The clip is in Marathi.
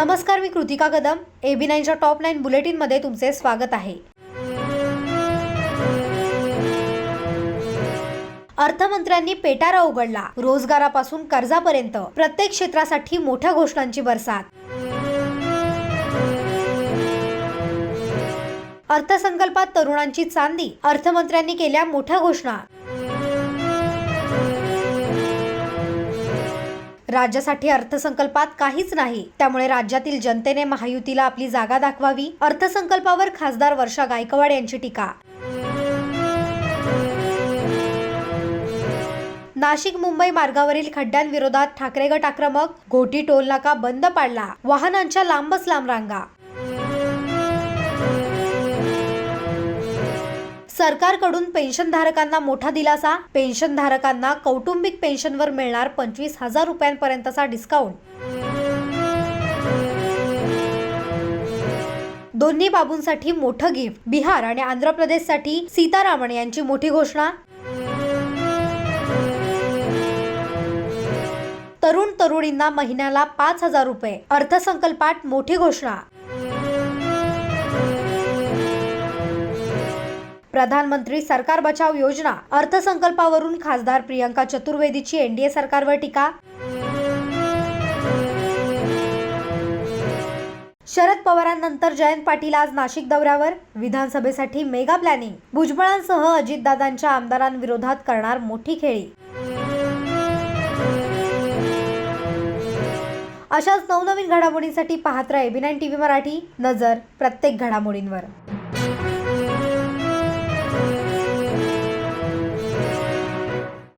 नमस्कार मी कृतिका कदम. एबी नाईनच्या टॉप नाईन बुलेटिनमध्ये तुमचे स्वागत आहे. अर्थमंत्र्यांनी पेटारा उघडला. रोजगारापासून कर्जापर्यंत. प्रत्येक क्षेत्रासाठी मोठ्या घोषणांची बरसात. अर्थसंकल्पात तरुणांची चांदी. अर्थमंत्र्यांनी केल्या मोठ्या घोषणा. राज्यासाठी अर्थसंकल्पात काहीच नाही. त्यामुळे राज्यातील जनतेने महायुतीला आपली जागा दाखवावी अर्थसंकल्पावर खासदार वर्षा गायकवाड यांची टीका. नाशिक मुंबई मार्गावरील खड्ड्यांविरोधात ठाकरे गट आक्रमक घोटी टोल नाका बंद पाडला वाहनांच्या लांबच लांब रांगा. सरकारकडून पेन्शनधारकांना मोठा दिलासा. पेन्शनधारकांना कौटुंबिक पेन्शनवर मिळणार पंचवीस हजार रुपयांपर्यंतचा डिस्काउंट दोन्ही बाबूंसाठी मोठं गिफ्ट बिहार आणि आंध्र प्रदेशसाठी सीतारामन यांची मोठी घोषणा. तरुण तरुणींना महिन्याला पाच हजार रुपये. अर्थसंकल्पात मोठी घोषणा. प्रधानमंत्री सरकार बचाव योजना अर्थसंकल्पावरून खासदार प्रियंका चतुर्वेदीची एनडीए सरकारवर टीका. शरद पवारांनंतर जयंत पाटील आज नाशिक दौऱ्यावर. विधानसभेसाठी मेगा प्लॅनिंग भुजबळांसह अजितदादांच्या आमदारांविरोधात करणार मोठी खेळी. अशाच नवनवीन घडामोडींसाठी पाहत राहा एबी नाईन टीव्ही मराठी. नजर प्रत्येक घडामोडींवर.